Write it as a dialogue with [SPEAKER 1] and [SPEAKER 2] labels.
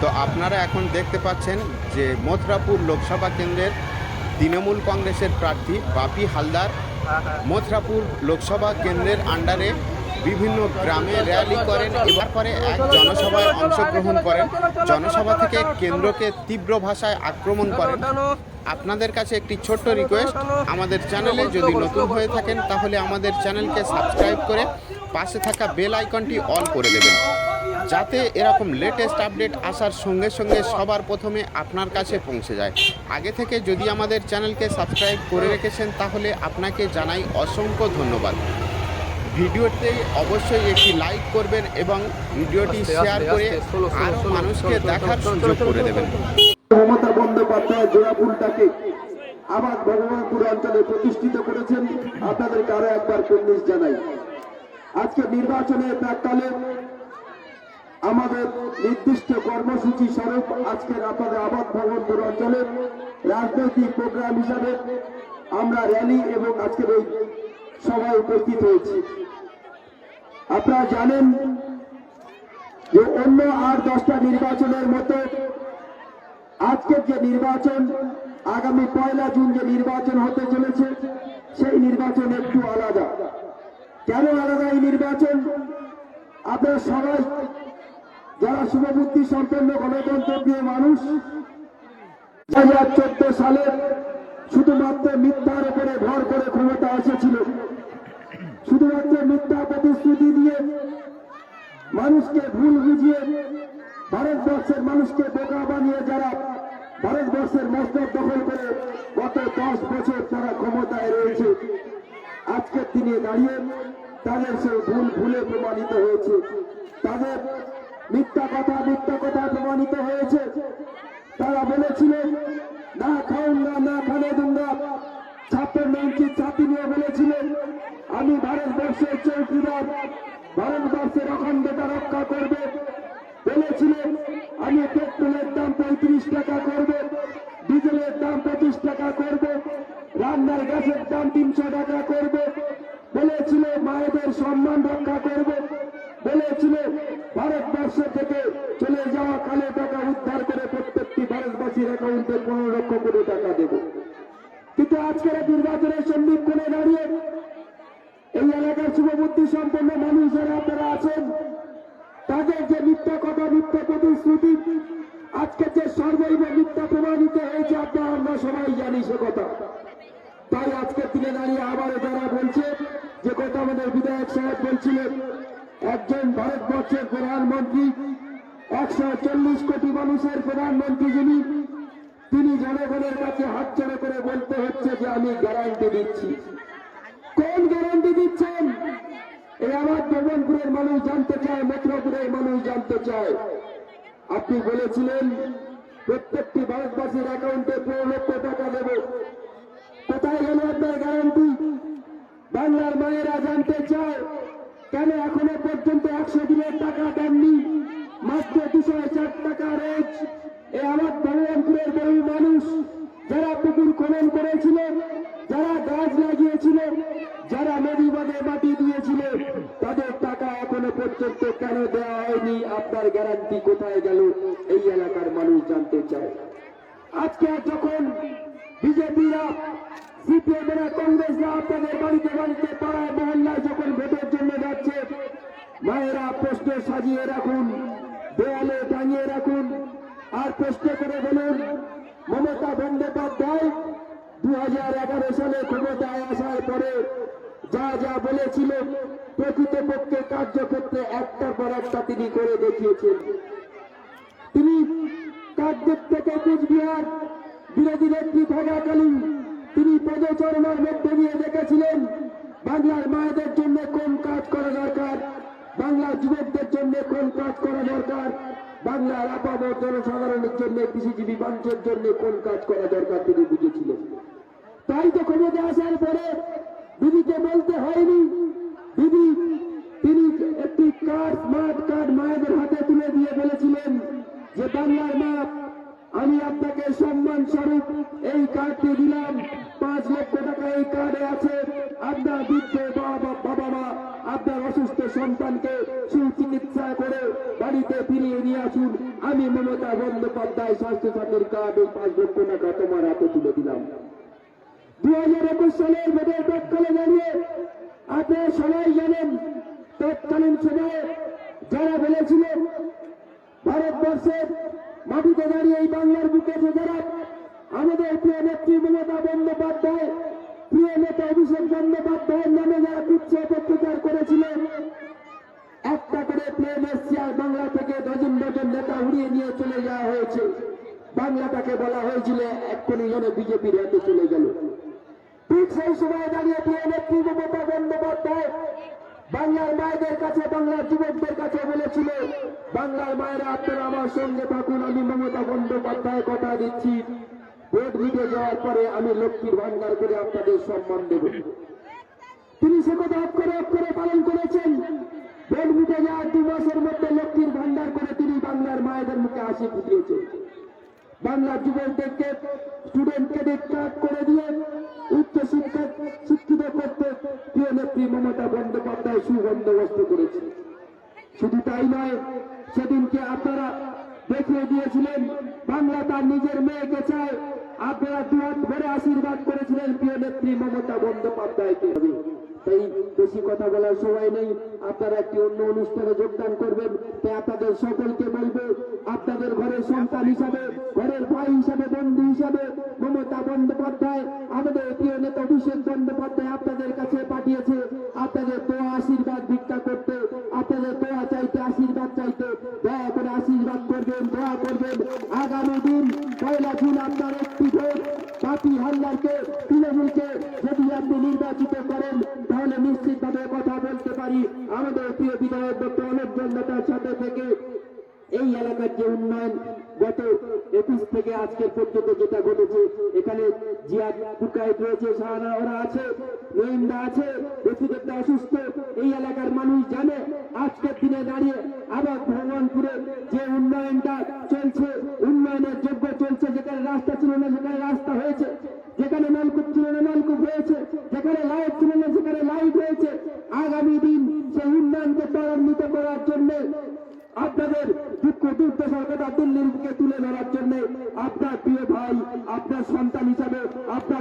[SPEAKER 1] তো আপনারা এখন দেখতে পাচ্ছেন যে মথুরাপুর লোকসভা কেন্দ্রের তৃণমূল কংগ্রেসের প্রার্থী বাপি হালদার মথুরাপুর লোকসভা কেন্দ্রের আন্ডারে বিভিন্ন গ্রামে র্যালি করেন এবার পরে এক জনসভায় অংশগ্রহণ করেন। জনসভা থেকে কেন্দ্রকে তীব্র ভাষায় আক্রমণ করেন। আপনাদের কাছে একটি ছোট্ট রিকোয়েস্ট আমাদের চ্যানেলে যদি নতুন হয়ে থাকেন, তাহলে আমাদের চ্যানেলকে সাবস্ক্রাইব করে পাশে থাকা বেল আইকনটি অন করে দেবেন। যাতে এরকম লেটেস্ট আপডেট আসার সঙ্গে সঙ্গে সবার প্রথমে আপনার কাছে পৌঁছে যায়। আগে থেকে যদি আমাদের চ্যানেলকে সাবস্ক্রাইব করে রেখেছেন তাহলে আপনাকে জানাই অসংখ্য ধন্যবাদ। ভিডিওতে অবশ্যই একটি লাইক করবেন এবং ভিডিওটি শেয়ার করে আরও মানুষকে দেখার সুযোগ করে দেবেন।
[SPEAKER 2] মমতা বন্দ্যোপাধ্যায় জোড়াফুলটাকে আবার ভগবানপুর অঞ্চলে প্রতিষ্ঠিত করেছেন। আপনাদেরকে আরও একবার কুর্নিশ জানাই। আজকে নির্বাচনের প্রাককালে আমাদের নির্দিষ্ট কর্মসূচি স্বরূপ আজকের আপনাদের আবাদ ভগবানপুর অঞ্চলে রাজনৈতিক প্রোগ্রাম হিসাবে আমরা র্যালি এবং আজকের এই সভায় উপস্থিত হয়েছি। আপনারা জানেন যে অন্য আর দশটা নির্বাচনের মতো আজকের যে নির্বাচন, আগামী পয়লা জুন যে নির্বাচন হতে চলেছে, সেই নির্বাচন একটু আলাদা। কেন আলাদা এই নির্বাচন? আপনারা সবাই যারা শুভবুদ্ধি সম্পন্ন গণতন্ত্র প্রিয় মানুষ দু হাজার চোদ্দ সালে শুধুমাত্র মিথ্যার উপরে ভর করে ক্ষমতা এসেছিল। শুধুমাত্র মিথ্যা প্রতিশ্রুতি দিয়ে মানুষকে ভুল বুঝিয়ে ভারতবর্ষের মানুষকে বোকা বানিয়ে যারা ভারতবর্ষের মস্তক দখল করে গত দশ বছর তারা ক্ষমতায় রয়েছে, আজকের দিনে দাঁড়িয়ে তাদের সেই ভুল ভুলে প্রমাণিত হয়েছে। তাদের মিথ্যা কথা মিথ্যা কথা প্রমাণিত হয়েছে। তারা বলেছিলেন না খাউঙ্গা না না খানে দুঙ্গা ছাপ্পান্ন ইঞ্চি ছাতি নিয়ে বলেছিলেন আমি ভারতবর্ষের চৌকিদার। ভারতবর্ষের অখণ্ডতা রক্ষা করবে। বলেছিলেন আমি পেট্রোলের দাম পঁয়ত্রিশ টাকা করবে, ডিজেলের দাম পঁচিশ টাকা করবে, রান্নার গ্যাসের দাম তিনশো টাকা করবে। বলেছিল, মায়েদের সম্মান রক্ষা করবে। বলেছিল ভারতবর্ষ থেকে চলে যাওয়া কালো টাকা উদ্ধার করে প্রত্যেকটি ভারতবাসীর অ্যাকাউন্টে পনেরো লক্ষ কোটি টাকা দেব। কিন্তু আজকের নির্বাচনের সন্ধিক্ষণে দাঁড়িয়ে এই এলাকার শুভবুদ্ধি সম্পন্ন মানুষ যারা আপনারা আছেন, তাদের যে মিথ্যা কথা, মিথ্যা প্রতিশ্রুতি, আজকে যে সর্বৈব মিথ্যা প্রমাণিত হয়েছে, আপনারা আমরা সবাই জানি সে কথা। তাই আজকের দিনে দাঁড়িয়ে আবার যারা বলছে, যে কথা আমাদের বিধায়ক সাহেব বলছিলেন একজন ভারতবর্ষের প্রধানমন্ত্রী, একশো চল্লিশ কোটি মানুষের প্রধানমন্ত্রী যিনি, তিনি জনগণের কাছে হাত চড়ে করে বলতে হচ্ছে যে আমি গ্যারান্টি দিচ্ছি। কোন গ্যারান্টি দিচ্ছেন? এই আমার ভবনপুরের মানুষ জানতে চায় মেট্রোপুরের মানুষ জানতে চায়। আপনি বলেছিলেন, প্রত্যেকটি ভারতবাসীর অ্যাকাউন্টে পনেরো লক্ষ টাকা দেব। কোথায় গেল আপনার গ্যারান্টি বাংলার মায়েরা জানতে চায় কেন এখনও পর্যন্ত একশো দিনের টাকা দেননি? মাত্র দুশো চার টাকা রেট। এ আমার ভগবানপুরের বহু মানুষ, যারা পুকুর খনন করেছিল, যারা গাছ লাগিয়েছিল, যারা নদী বাঁধে মাটি দিয়েছিল, তাদের টাকা এখনও পর্যন্ত কেন দেওয়া হয়নি? আপনার গ্যারান্টি কোথায় গেল? এই এলাকার মানুষ জানতে চায়। আজকে যখন বিজেপিরা সিপিএমেরা কংগ্রেসরা আপনাদের বাড়িতে বাড়িতে পাড়ায়, মহল্লায় যখন মায়েরা প্রশ্ন সাজিয়ে রাখুন, দেয়ালে টাঙিয়ে রাখুন, আর প্রশ্ন করে বলুন, মমতা বন্দ্যোপাধ্যায় দু হাজার এগারো সালে ক্ষমতায় আসার পরে যা যা বলেছিল, প্রকৃতপক্ষে কার্যক্ষেত্রে একটার পর একটা তিনি করে দেখিয়েছেন। তিনি কাকদ্বীপ থেকে কুচবিহার বিরোধী নেত্রী থাকাকালীন তিনি পদচরণার মধ্যে দিয়ে দেখেছিলেন, বাংলার মায়েদের জন্য কোন কাজ করা দরকার? বাংলার যুবকদের জন্য কোন কাজ করা দরকার? বাংলার আপামর জনসাধারণের জন্য, কৃষিজীবী মানুষের জন্য কোন কাজ করা দরকার তিনি বুঝেছিলেন। তাই তো ক্ষমতা আসার পরে দিদিকে বলতে হয়নি। দিদি, তিনি একটি কার্ড স্মার্ট কার্ড মায়েদের হাতে তুলে দিয়ে বলেছিলেন যে, বাংলার মা, আমি আপনাকে সম্মান স্বরূপ এই কার্ডটি দিলাম। পাঁচ লক্ষ টাকা এই কার্ডে আছে। আপনার বৃদ্ধ বাবা বাবা মা আপনার অসুস্থ সন্তানকে সুচিকিৎসা করে বাড়িতে ফিরিয়ে নিয়ে আসুন। আমি মমতা বন্দ্যোপাধ্যায়, স্বাস্থ্য সাথীর কার্ড এই পাঁচ লক্ষ টাকা তোমার হাতে তুলে দিলাম। দু হাজার একুশ সালের ভোটের প্রাককালে দাঁড়িয়ে আপনারা সবাই জানেন, তৎকালীন সময়ে যারা বলেছিলেন ভারতবর্ষের মাটিতে দাঁড়িয়ে এই বাংলার বুকে যারা, আমাদের প্রিয় নেত্রী মমতা বন্দ্যোপাধ্যায় বন্দ্যোপাধ্যায়ের নামে যারা তুচ্ছ অপপ্রচার করেছিলেন। একটা করে প্লেন এসছে আর বাংলা থেকে ডজন ডজন নেতা উড়িয়ে নিয়ে চলে যাওয়া হয়েছে। বাংলাটাকে বলা হয়েছিল, এক্ষুনি যেন বিজেপির হাতে চলে গেল। ঠিক সেই সময় দাঁড়িয়ে নেত্রী মমতা বন্দ্যোপাধ্যায় বাংলার মায়েদের কাছে, বাংলার যুবকদের কাছে বলেছিল, বাংলার মায়েরা, আপনারা আমার সঙ্গে থাকুন, আমি মমতা বন্দ্যোপাধ্যায় কথা দিচ্ছি। ভোট দিতে যাওয়ার পরে আমি লক্ষ্মীর ভান্ডার করে আপনাদের সম্মান দেব। তিনি সে কথা অক্ষরে অক্ষরে পালন করেছেন। ভোট যাওয়ার দু মাসের মধ্যে লক্ষ্মীর ভান্ডার করে তিনি বাংলার মায়েদের মুখে হাসি ফুটিয়েছেন। বাংলার যুবকদেরকে স্টুডেন্ট ক্রেডিট কার্ড করে দিয়ে উচ্চ শিক্ষা শিক্ষিত করতে প্রিয় নেত্রী মমতা বন্দ্যোপাধ্যায় সুবন্দোবস্ত করেছে শুধু তাই নয়, সেদিনকে আপনারা দেখিয়ে দিয়েছিলেন, বাংলা তার নিজের মেয়েকে চায়। আপনারা আশীর্বাদ করেছিলেন প্রিয় নেত্রী মমতা বন্দ্যোপাধ্যায়কে। তাই বেশি কথা বলার সময় নেই। আপনারা একটি অন্য অনুষ্ঠানে যোগদান করবেন। তাই আপনাদের সকলকে বলব, আপনাদের ঘরের সন্তান হিসাবে, ঘরের ভাই হিসাবে, বন্ধু হিসাবে মমতা বন্দ্যোপাধ্যায়, আমাদের প্রিয় নেতা অভিষেক বন্দ্যোপাধ্যায় আপনাদের কাছে পাঠিয়েছে। আপনাদের দোয়া, আশীর্বাদ, ভিক্ষা করবেন, দোয়া করবেন। আগামী দিন পয়লা জুন আপনার একটি ভোট। পাপি হাল্লারকে তৃণমূলকে যদি আপনি নির্বাচিত করেন, তাহলে নিশ্চিতভাবে কথা বলতে পারি। আমাদের প্রিয় বিধায়ক ডক্টর অলোক জন্মতার সাথে থেকে এই এলাকার যে উন্নয়ন, গত একুশ থেকে আজকের পর্যন্ত যেটা ঘটেছে, এখানে কুকায়েত রয়েছে ওরা আছে আছে অসুস্থ, এই এলাকার মানুষ জানে আজকের দিনে দাঁড়িয়ে আবার ভগবানপুরে যে উন্নয়নটা চলছে, উন্নয়নের যোগ্য চলছে, যেখানে রাস্তা ছিল না সেখানে রাস্তা হয়েছে, যেখানে নলকূপ ছিল না, নলকূপ হয়েছে, যেখানে লাইট ছিল না, সেখানে লাইট হয়েছে। আগামী দিন সেই উন্নয়নকে ত্বরান্বিত করার জন্য আপনাদের কথা বুকে তুলে ধরার জন্য আপনার প্রিয় ভাই আপনার সন্তান হিসাবে আপনার